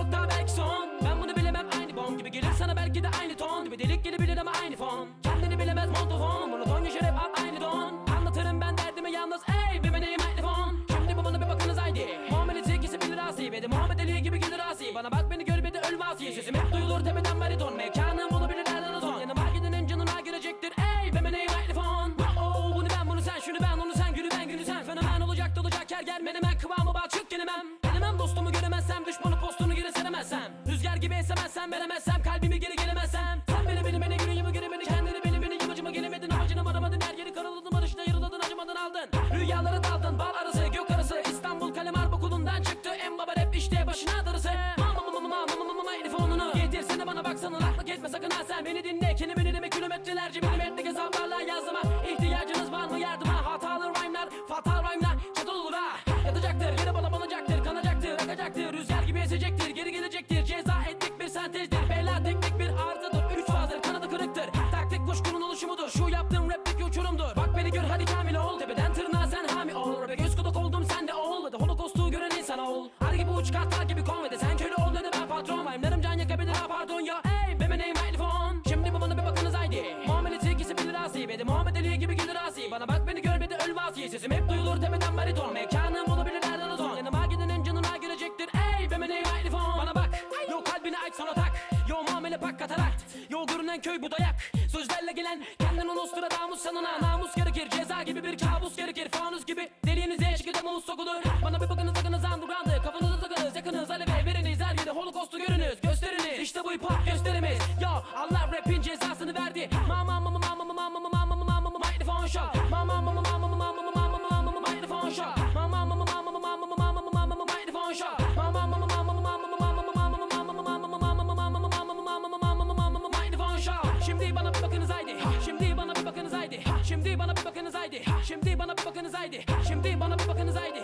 nokta belki son. Ben bunu bilemem aynı bom gibi gelir sana belki de aynı ton Gibi. Delik gelebilir ama aynı fon. Kendini bilemez montofon. Monoton yaşar hep gibi esemezsem veremezsem kalbimi geri gelemezsem. Sen beni beni beni yüreğimi geri beni kendini beni beni yamacıma gelemedin amacını varamadın her yeri karaladın barışta yarıladın acımadın aldın. Rüyalara daldın bal arası gök arası İstanbul kalem harp okulundan çıktı. En baba rap işte başına darısı. Mama mama mama mama mama mama telefonunu Getirsene bana baksana laklık etme sakın ha beni dinle Kelimeni deme kilometrelerce Uç kartal gibi de sen köle ol dedi ben patron Rhyme'larım can yakabilir ha pardon ya. Ey be name mikrofon Şimdi bu bana bir bakınız haydi. Muhammed'in ikisi bilir asi de Muhammed Ali gibi gelir asi Bana bak beni gör de öl vasi Sesim hep duyulur tepeden bariton. Mekanım olabilir nereden ton Yanıma gidenin canına görecektir Ey be name mikrofon Bana bak. Yo kalbini aç sana tak. Yo muamele bak katarakt Yo görünen köy bu dayak. Sözlerle gelen kendini Nostradamus sanına. Namus gerekir ceza gibi bir kabus gerekir görünüz gösteriniz İşte bu hip hop gösterimiz Yo Allah rapin cezasını verdi Mama mama mama mama mama mama mama mama Microphone shot Mama mama mama mama mama mama mama mama Microphone shot Mama mama mama mama mama mama mama mama Microphone shot Mama mama mama mama mama mama mama mama Microphone shot Şimdi bana bir bakınız haydi Şimdi bana bir bakınız haydi Şimdi bana bir bakınız haydi Şimdi bana bir bakınız haydi Şimdi bana bir bakınız haydi